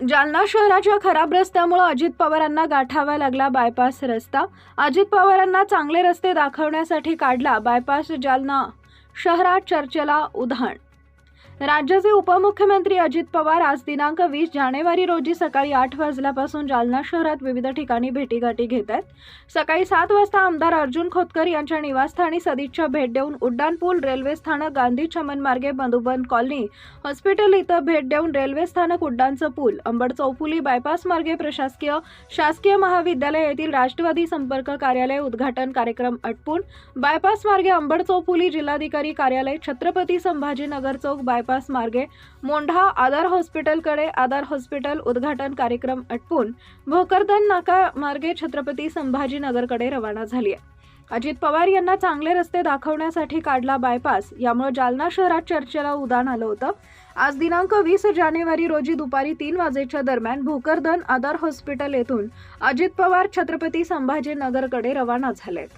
जालना शहराच्या खराब रस्त्यामुळे अजित पवारांना गाठावा लागला बायपास रस्ता. अजित पवारांना चांगले रस्ते दाखवण्यासाठी काढला बायपास जालना. शहरात चर्चेला उधाण राज्याचे उपमुख्यमंत्री अजित पवार आज दिनांक वीस जानेवारी रोजी सकाळी आठ वाजल्यापासून जालना शहरात विविध ठिकाणी भेटीगाठी घेत आहेत. सकाळी सात वाजता आमदार अर्जुन खोतकर यांच्या निवासस्थानी सदिच्छा भेट देऊन उड्डाणपूल रेल्वे स्थानक गांधी चमन मार्गे मधुबन कॉलनी हॉस्पिटल इथं भेट देऊन रेल्वे स्थानक उड्डाणचं पूल अंबड चौफुली बायपास मार्गे प्रशासकीय शासकीय महाविद्यालय येथील राष्ट्रवादी संपर्क कार्यालय उद्घाटन कार्यक्रम अटपून बायपास मार्गे अंबड चौफुली जिल्हाधिकारी कार्यालय छत्रपती संभाजीनगर चौक बायपास मार्गे मोंढा आधार हॉस्पिटलकडे आधार हॉस्पिटल उद्घाटन कार्यक्रम अटपून भोकरदन नाका मार्गे छत्रपती संभाजीनगरकडे रवाना झाली आहे. अजित पवार यांना चांगले रस्ते दाखवण्यासाठी काढला बायपास यामुळे जालना शहरात चर्चेला उदाण आलं होतं. आज दिनांक वीस जानेवारी रोजी दुपारी तीन वाजेच्या दरम्यान भोकरदन आधार हॉस्पिटल येथून अजित पवार छत्रपती संभाजीनगरकडे रवाना झालेत.